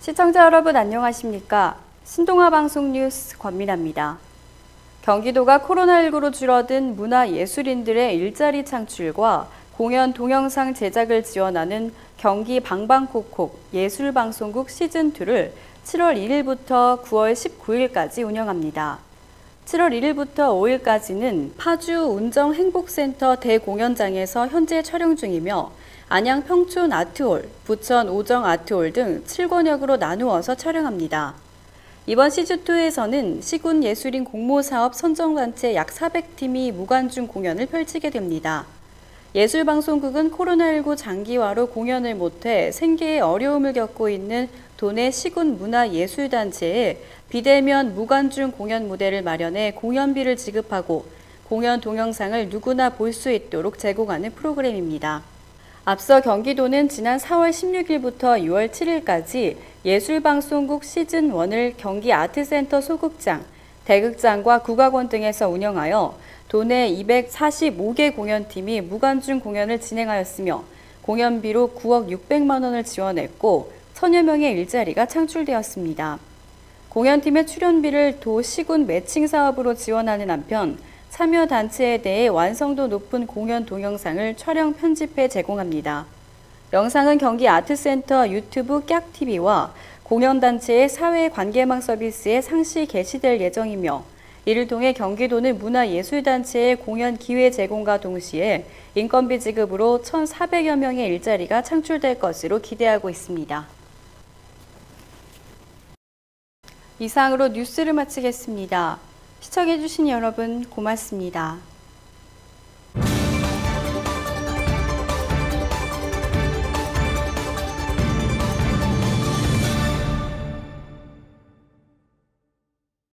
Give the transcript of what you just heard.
시청자 여러분 안녕하십니까? 신동아 방송 뉴스 권민아입니다. 경기도가 코로나19로 줄어든 문화예술인들의 일자리 창출과 공연 동영상 제작을 지원하는 경기 방방콕콕 예술방송국 시즌2를 7월 1일부터 9월 19일까지 운영합니다. 7월 1일부터 5일까지는 파주 운정행복센터 대공연장에서 현재 촬영 중이며 안양 평촌 아트홀, 부천 오정 아트홀 등 7권역으로 나누어서 촬영합니다. 이번 시즌2에서는 시군 예술인 공모사업 선정단체 약 400팀이 무관중 공연을 펼치게 됩니다. 예술방송국은 코로나19 장기화로 공연을 못해 생계에 어려움을 겪고 있는 도내 시군 문화예술단체에 비대면 무관중 공연 무대를 마련해 공연비를 지급하고 공연 동영상을 누구나 볼 수 있도록 제공하는 프로그램입니다. 앞서 경기도는 지난 4월 16일부터 6월 7일까지 예술방송국 시즌1을 경기 아트센터 소극장, 대극장과 국악원 등에서 운영하여 도내 245개 공연팀이 무관중 공연을 진행하였으며 공연비로 9억 600만 원을 지원했고 천여 명의 일자리가 창출되었습니다. 공연팀의 출연비를 도 시군 매칭 사업으로 지원하는 한편 참여 단체에 대해 완성도 높은 공연 동영상을 촬영 편집해 제공합니다. 영상은 경기 아트센터 유튜브 깍TV와 공연단체의 사회 관계망 서비스에 상시 게시될 예정이며 이를 통해 경기도는 문화예술단체의 공연 기회 제공과 동시에 인건비 지급으로 1,400여 명의 일자리가 창출될 것으로 기대하고 있습니다. 이상으로 뉴스를 마치겠습니다. 시청해주신 여러분 고맙습니다.